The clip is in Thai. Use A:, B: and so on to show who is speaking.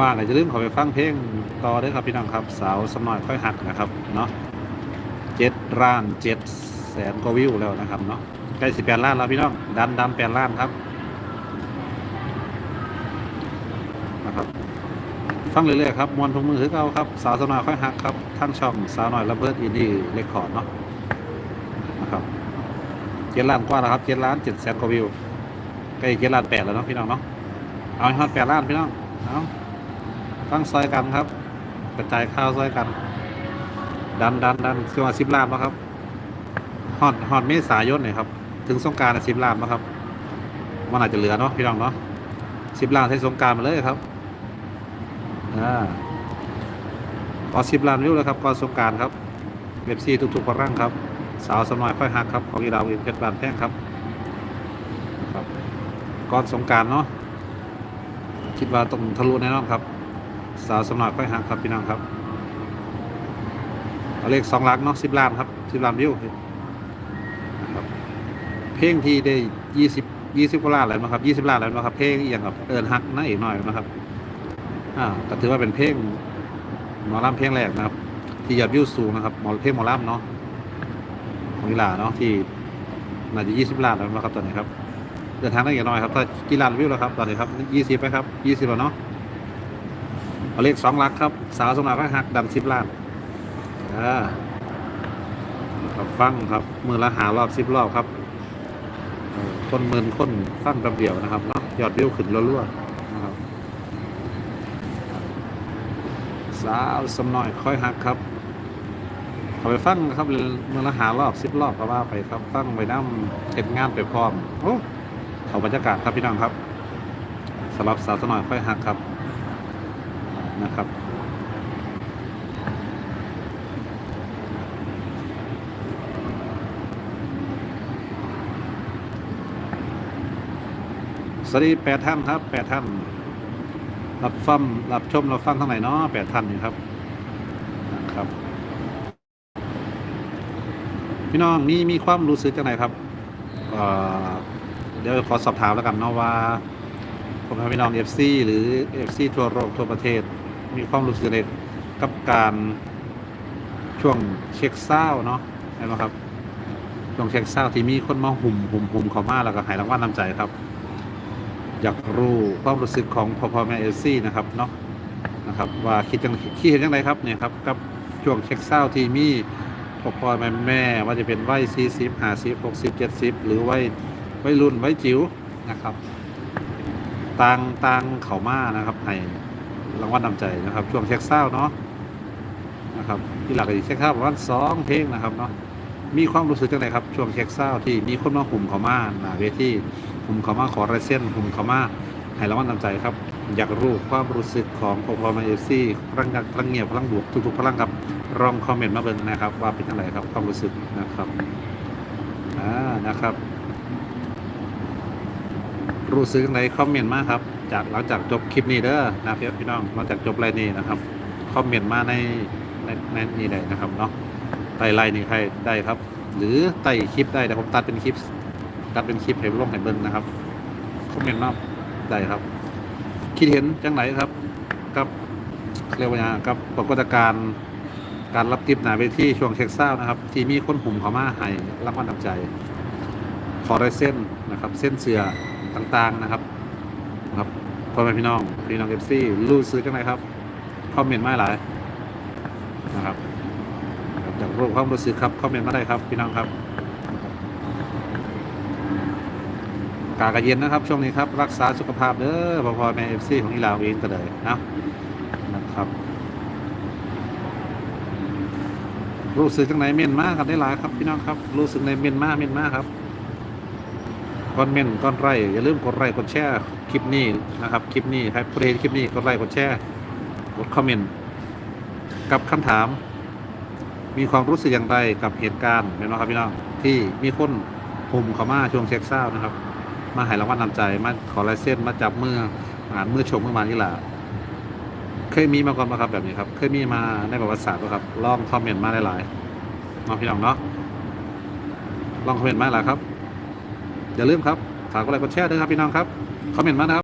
A: ว่างๆก็จะลืมข้าไปฟังเพลงต่อด้วยครับพี่น้องครับ สาวสมน่อยค่อยหักนะครับเนาะเจ็ดล้านเจ็ดแสนกว่าวิวแล้วนะครับเนาะใกล้สิบแปดล้านแล้วพี่น้องดันดันแปดล้านครับนะครับ ฟังเรื่อยๆครับมวนทุกมือคือเก่าครับ สาวสาวน้อยค่อยหักครับทั้งช่องสาวน้อยระเบิดอินดี้เรคคอร์ดเนาะนะครับเจ็ดล้านกว่าแล้วครับเจ็ดล้านเจ็ดแสนกว่าวิวใกล้เจ็ดล้านแปดแล้วเนาะพี่น้องเนาะเอาให้ฮอดแปดล้านพี่น้องเอา ฟังซอยกันครับ กระจายข้าวซอยกัน ดันดันดันช่วงสิบล้านแล้วครับฮอดฮอดเมษายนเนี่ยครับ ถึงสงกรารสิบล้านแล้วครับ มันอาจจะเหลือเนาะพี่น้องเนาะสิบล้านใช้สงการมาเลยครับอ่าก่อนสิบล้านวิวแล้วครับก่อนสงการครับเว็บซีทุกๆพรังครับ สาวสมน้อยค่อยหักครับของอีดาวอินเพชรบานแพงครับครับก่อนสงการเนาะคิดว่าต้องทะลุแน่นอนครับ สาวสมน้อยค่อยหักครับพี่น้องครับเอาเลขสองหลักเนาะสิบล้านครับสิบล้านวิวนะครับเพลงที่ได้ยี่สิบยี่สิบกว่าล้านแล้วนะครับยี่สิบล้านแล้วนะครับเพลงอย่างกับเอินฮักนะอีกหน่อยนะครับอ่าก็ถือว่าเป็นเพลงหมอลำเพลงแรกนะครับ ที่ยอดวิวสูงนะครับหมอเพลงหมอลำเนาะของกีฬาเนาะที่น่าจะยี่สิบล้านแล้วนะครับตอนนี้ครับเดินทางได้อย่างน้อยครับถ้ากีฬาวิวแล้วครับตอนนี้ครับยี่สิบไปครับยี่สิบแล้วเนาะ เอาเลขสองหลักครับ สาวสมนาก็หักดันสิบล้านอ่าครับฟังครับ มือละหารอบสิบรอบครับ คนหมื่นคนฟังแป๊บเดียวนะครับเนาะยอดวิวขึ้นรัวๆนะครับ สาวสมน่อยค่อยหักครับเอาไปฟังครับมือละหารอบสิบรอบก็ว่าไปครับ ฟังไปน้ำเก็บงานไปพร้อมโอ้เขาบรรยากาศครับพี่น้องครับสำหรับสาวสมน่อยค่อยหักครับ นะครับ สวัสดีแปดท่านครับแปดท่าน รับฟังรับชมรับฟังทางไหนเนาะแปดท่านนี่ครับนะครับ พี่น้องมีมีความรู้สึกจังไหนครับเเดี๋ยวขอสอบถามแล้วกันเนาะว่าผมพี่น้องเอฟซีหรือเอฟซีทั่วโลกทั่วประเทศ มีความรู้สึกในกับการช่วงเช็คเศร้าเนาะเห็นไหมครับช่วงเช็คเศร้าที่มีคนมาหุ่มหุ่มหุ่มเขามาแล้วก็หายรางวัลน้ำใจครับ อยากรู้ความรู้สึกของพ่อพ่อแม่เอลซี่นะครับเนาะนะครับ ว่าคิดจังคิดเห็นยังไงครับเนี่ยครับกับช่วงเช็คเศร้าที่มีพ่อพ่อแม่แม่ว่าจะเป็นวัยสี่สิบห้าสิบหกสิบเจ็ดสิบหรือวัยวัยรุ่นวัยจิ๋วนะครับต่างต่างเขามานะครับให้ รางวัลนำใจนะครับ ช่วงเช็คเศร้าเนาะนะครับที่หลักอีกเช็คเศร้าประมาณสองเพลงนะครับเนาะมีความรู้สึกจังไงครับ ช่วงเช็คเศร้าที่มีคนมาหุ่มเขามาหน้าเวทีผมเขามาขอลายเส้นผมเขามาให้รางวัลนำใจครับ อยากรู้ความรู้สึกของพพมาเอฟซีพลังพลังเงียบพลังบวกทุกๆพลังครับลองคอมเมนต์มาเบิ่งนะครับ ว่าเป็นยังไงครับความรู้สึกนะครับอ่านะครับ รู้สึกในคอมเมนต์มาครับ จากหลังจากจบคลิปนี้เด้อนะครับพี่น้องหลังจากจบไลน์นี้นะครับคอมเมนต์มาในในในนี้ได้นะครับเนาะไต่ไลน์นี่ใครได้ครับ หรือไต่คลิปได้แต่ผมตัดเป็นคลิปตัดเป็นคลิปให้ลงให้เบิ่งนะครับคอมเมนต์มาได้ครับ คิดเห็นจังไหนครับกับเรียกว่าไงกับปรากฏการณ์การรับกิฟต์หนาเวทีช่วงเช็คเศร้านะครับ ที่มีคนหุ่มเขามาให้รับความนำใจ ขอได้เส้นนะครับ เส้นเสือ ต่างๆนะครับนะครับพ่อแม่พี่น้องพี่น้องเอฟซีรู้ซื้อจังไหนครับคอมเมนต์มาหลายนะครับอยากรู้ความรู้สึกครับคอมเมนต์มาได้ครับพี่น้องครับกากระเย็นนะครับ ช่วงนี้ครับรักษาสุขภาพเด้อพอพอแม่เอฟซีของอีลาวเองก็เลยนะนะครับรู้สึกจังไหนเม่นมากครับได้หลายครับพี่น้องครับรู้สึกในเม่นมาเม่นมาครับ ก้อนเม่นก้อนไรอย่าลืมกดไลค์กดแชร์คลิปนี้นะครับคลิปนี้ครับผู้ใดเห็นคลิปนี้กดไลค์กดแชร์กดคอมเมนต์กับคำถาม มีความรู้สึกอย่างไรกับเหตุการณ์เนไหมครับพี่น้องที่มีคนหุ่มเขามาช่วงเช็คเศร้านะครับ มาให้รางวัลนำใจมาขอลายเส้นมาจับมืออ่านมือชมมือมานี่แหละเคยมีมาก่อนไหมครับแบบนี้ครับ เคยมีมาในประวัติศาสตร์ไหมครับลองคอมเมนต์มาหลายๆน้องพี่น้องเนาะลองคอมเมนต์มาหลายครับ อย่าลืมครับฝากกดไลค์กดแชร์ด้วยครับพี่น้องครับคอมเมนต์มานะครับ